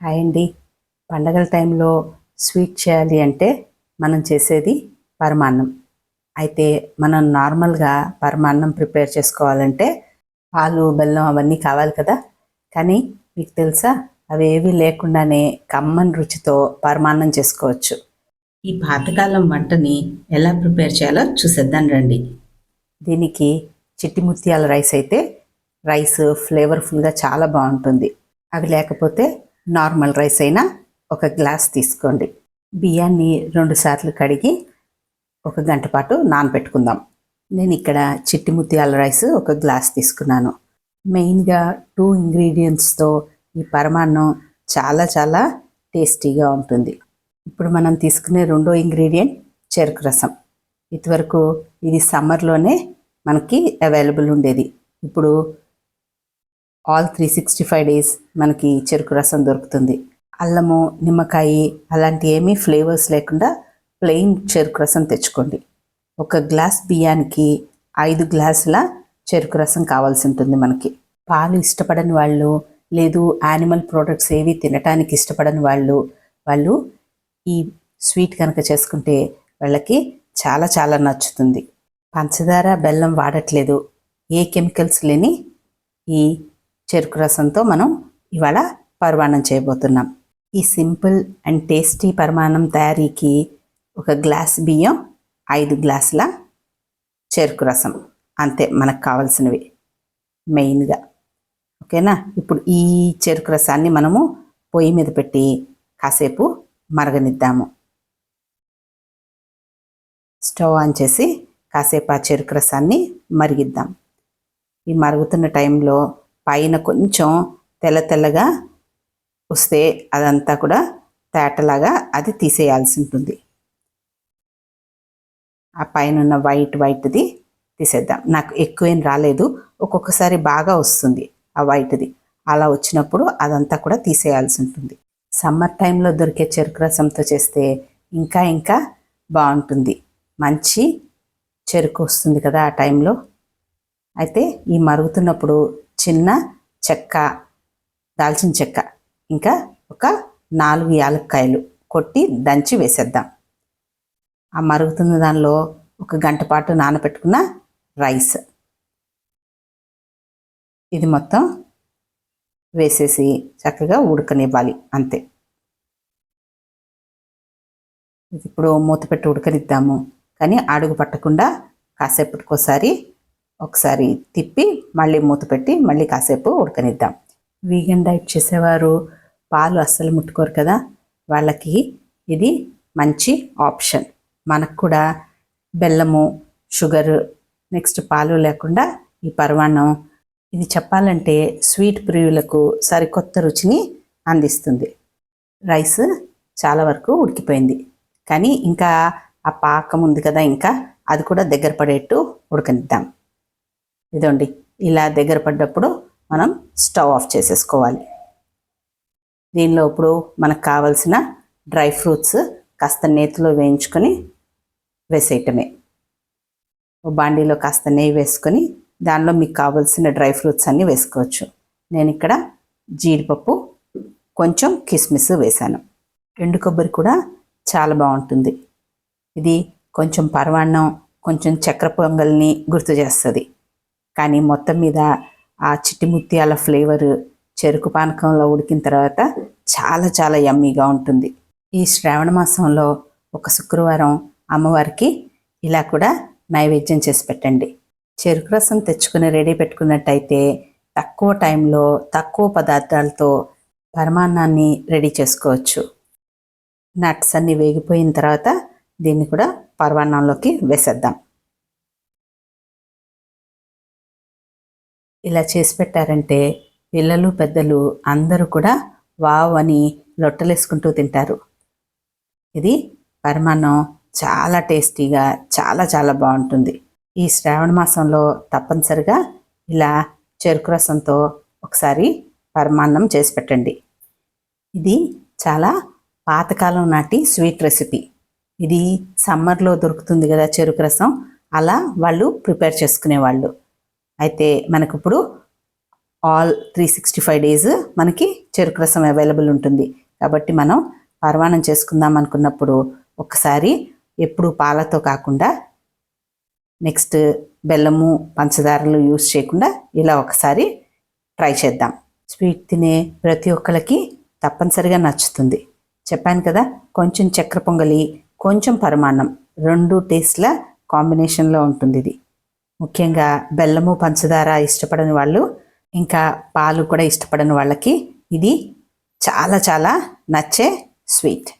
Hi అండి. పండగల టైంలో స్వీట్ చేయాలి అంటే మనం చేసేది పరమాన్నం. అయితే మనం నార్మల్గా పరమాన్నం ప్రిపేర్ చేసుకోవాలంటే పాలు బెల్లం అవన్నీ కావాలి కదా. కానీ మీకు తెలుసా? అవి ఏవి లేకుండానే కమ్మని రుచితో పరమాన్నం చేసుకోవచ్చు. ఈ పాతకాలం వంటని ఎలా ప్రిపేర్ చేయాలో చూసేద్దాం రండి. దీనికి చిట్టి ముత్యాల రైస్ అయితే రైస్ ఫ్లేవర్ఫుల్గా చాలా బాగుంటుంది. అవి లేకపోతే నార్మల్ రైస్ అయినా ఒక గ్లాస్ తీసుకోండి. బియ్యాన్ని రెండు సార్లు కడిగి ఒక గంట పాటు నానబెట్టుకుందాం. నేను ఇక్కడ చిట్టి ముత్యాల రైస్ ఒక గ్లాస్ తీసుకున్నాను. మెయిన్గా టూ ఇంగ్రీడియంట్స్తో ఈ పరమాన్నం చాలా చాలా టేస్టీగా ఉంటుంది. ఇప్పుడు మనం తీసుకునే రెండో ఇంగ్రీడియంట్ చెరుకు రసం. ఇదివరకు ఇది సమ్మర్లోనే మనకి అవైలబుల్ ఉండేది. ఇప్పుడు all three sixty five days మనకి చెరుకు రసం దొరుకుతుంది. అల్లము నిమ్మకాయ అలాంటి ఏమీ ఫ్లేవర్స్ లేకుండా ప్లెయిన్ చెరుకు రసం తెచ్చుకోండి. ఒక గ్లాస్ బియ్యానికి ఐదు గ్లాసుల చెరుకు రసం కావాల్సి ఉంటుంది మనకి. పాలు ఇష్టపడని వాళ్ళు లేదు యానిమల్ ప్రోడక్ట్స్ ఏవి తినటానికి ఇష్టపడని వాళ్ళు వాళ్ళు ఈ స్వీట్ కనుక చేసుకుంటే వాళ్ళకి చాలా చాలా నచ్చుతుంది. పంచదార బెల్లం వాడట్లేదు. ఏ కెమికల్స్ లేని ఈ చెరుకు రసంతో మనం ఇవాళ పరమాణం చేయబోతున్నాం. ఈ సింపుల్ అండ్ టేస్టీ పరిమాణం తయారీకి ఒక గ్లాస్ బియ్యం ఐదు గ్లాసుల చెరుకు రసం. అంతే మనకు కావాల్సినవి. మెయిన్గా. ఓకేనా? ఇప్పుడు ఈ చెరుకు రసాన్ని మనము పొయ్యి మీద పెట్టి కాసేపు మరగనిద్దాము. స్టవ్ ఆన్ చేసి కాసేపు ఆ చెరుకు రసాన్ని మరిగిద్దాం. ఈ మరుగుతున్న టైంలో పైన కొంచెం తెల్ల తెల్లగా వస్తే అదంతా కూడా తేటలాగా అది తీసేయాల్సి ఉంటుంది. ఆ పైన ఉన్న వైట్ వైట్ది తీసేద్దాం. నాకు ఎక్కువేం రాలేదు. ఒక్కొక్కసారి బాగా వస్తుంది ఆ వైట్ది. అలా వచ్చినప్పుడు అదంతా కూడా తీసేయాల్సి ఉంటుంది. సమ్మర్ టైంలో దొరికే చెరుకు రసంతో చేస్తే ఇంకా ఇంకా బాగుంటుంది. మంచి చెరుకు వస్తుంది కదా ఆ టైంలో. అయితే ఈ మరుగుతున్నప్పుడు చిన్న చెక్క దాల్చిన చెక్క. ఇంకా ఒక నాలుగు యాలక్కాయలు కొట్టి దంచి వేసేద్దాం. ఆ మరుగుతున్న దానిలో ఒక గంట పాటు నానబెట్టుకున్న రైస్. ఇది మొత్తం వేసేసి చక్కగా ఉడకనివ్వాలి అంతే. ఇది ఇప్పుడు మూత పెట్టి ఉడకనిద్దాము. కానీ అడుగు పట్టకుండా కాసేపటికోసారి ఒకసారి తిప్పి మళ్ళీ మూత పెట్టి మళ్ళీ కాసేపు ఉడకనిద్దాం. వీగన్ డైట్ చేసేవారు పాలు అస్సలు ముట్టుకోరు కదా? వాళ్ళకి ఇది మంచి ఆప్షన్ మనకు కూడా బెల్లము షుగర్ నెక్స్ట్ పాలు లేకుండా ఈ పరమాన్నం ఇది చెప్పాలంటే స్వీట్ ప్రియులకు సరికొత్త రుచిని అందిస్తుంది. రైస్ చాలా వరకు ఉడికిపోయింది. కానీ ఇంకా ఆ పాకం ఉంది కదా ఇంకా అది కూడా దగ్గర పడేట్టు ఉడకనిద్దాం. ఇదండి. ఇలా దగ్గర పడ్డప్పుడు మనం స్టవ్ ఆఫ్ చేసేసుకోవాలి. దీనిలో ఇప్పుడు మనకు కావలసిన డ్రై ఫ్రూట్స్ కాస్త నేతిలో వేయించుకొని వేసేయటమే. బాండీలో కాస్త నెయ్యి వేసుకొని దానిలో మీకు కావలసిన డ్రై ఫ్రూట్స్ అన్నీ వేసుకోవచ్చు. నేను ఇక్కడ జీడిపప్పు కొంచెం కిస్మిస్ వేశాను. ఎండు కొబ్బరి కూడా చాలా బాగుంటుంది. ఇది కొంచెం పరవాన్నం కొంచెం చక్కెర పొంగల్ని గుర్తు చేస్తుంది. కానీ మొత్తం మీద ఆ చిట్టి ముత్యాల ఫ్లేవర్ చెరుకు పానకంలో ఉడికిన తర్వాత చాలా చాలా యమ్మీగా ఉంటుంది. ఈ శ్రావణ మాసంలో ఒక శుక్రవారం అమ్మవారికి ఇలా కూడా నైవేద్యం చేసి పెట్టండి. చెరుకు రసం తెచ్చుకుని రెడీ పెట్టుకున్నట్టయితే తక్కువ టైంలో తక్కువ పదార్థాలతో పరమాన్నాన్ని రెడీ చేసుకోవచ్చు. నట్స్ అన్ని వేగిపోయిన తర్వాత దీన్ని కూడా పరమాన్నంలోకి వేసేద్దాం. ఇలా చేసి పెట్టారంటే పిల్లలు పెద్దలు అందరూ కూడా వావ్ అని లొట్టలేసుకుంటూ తింటారు. ఇది పరమాన్నం చాలా టేస్టీగా చాలా చాలా బాగుంటుంది. ఈ శ్రావణ మాసంలో తప్పనిసరిగా ఇలా చెరుకు రసంతో ఒకసారి పరమాన్నం చేసి పెట్టండి. ఇది చాలా పాతకాలం నాటి స్వీట్ రెసిపీ. ఇది సమ్మర్లో దొరుకుతుంది కదా చెరుకు రసం. అలా వాళ్ళు ప్రిపేర్ చేసుకునేవాళ్ళు. అయితే మనకు ఇప్పుడు all three sixty five days మనకి చెరుకు రసం అవైలబుల్ ఉంటుంది. కాబట్టి మనం పర్వాణం చేసుకుందాం అనుకున్నప్పుడు ఒకసారి ఎప్పుడు పాలతో కాకుండా నెక్స్ట్ బెల్లము పంచదారలు యూస్ చేయకుండా ఇలా ఒకసారి ట్రై చేద్దాం. స్వీట్ తినే ప్రతి ఒక్కరికి తప్పనిసరిగా నచ్చుతుంది. చెప్పాను కదా కొంచెం చక్కెర పొంగలి కొంచెం పరమాన్నం రెండు టేస్ట్ల కాంబినేషన్లో ఉంటుంది ఇది ముఖ్యంగా బెల్లము పంచదార ఇష్టపడని వాళ్ళు ఇంకా పాలు కూడా ఇష్టపడని వాళ్ళకి ఇది చాలా చాలా నచ్చే స్వీట్.